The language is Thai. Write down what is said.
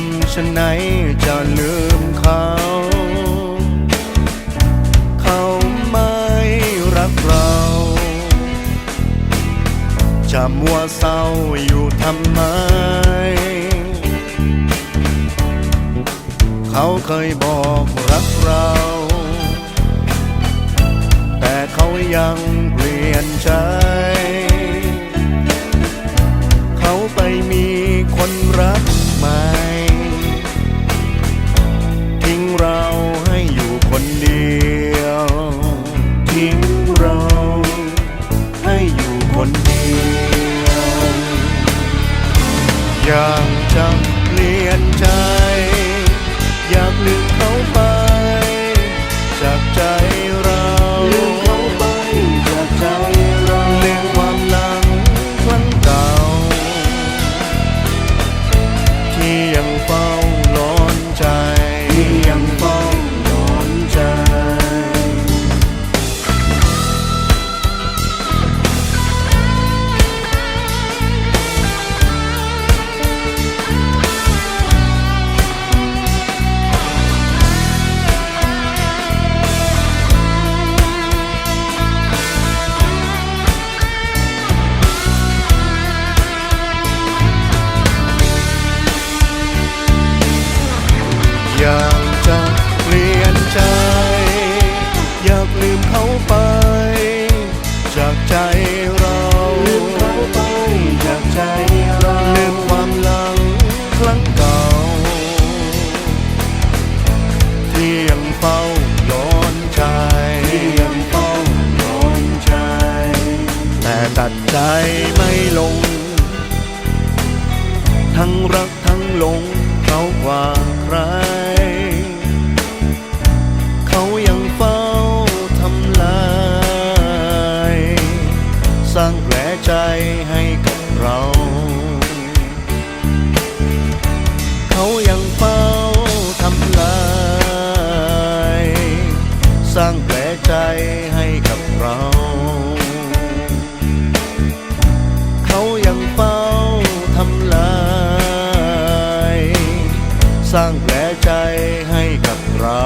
ำฉันไหนจะลืมเขา เขาไม่รักเรา จะมัวเศร้าอยู่ทำไม เขาเคยบอกรักเรา แต่เขายังเปลี่ยนใจ เขาไปมีคนรักใหม่ อยากจะเปลี่ยนใจ เฝ้าร้อนใจที่ยังเฝ้าร้อนใจแต่ตัดใจไม่ลง ทั้งรักทั้งหลงเขากว่าใคร เขายังเฝ้าทำลาย สร้างแผลใจให้กับเรา สร้างแผลใจให้กับเรา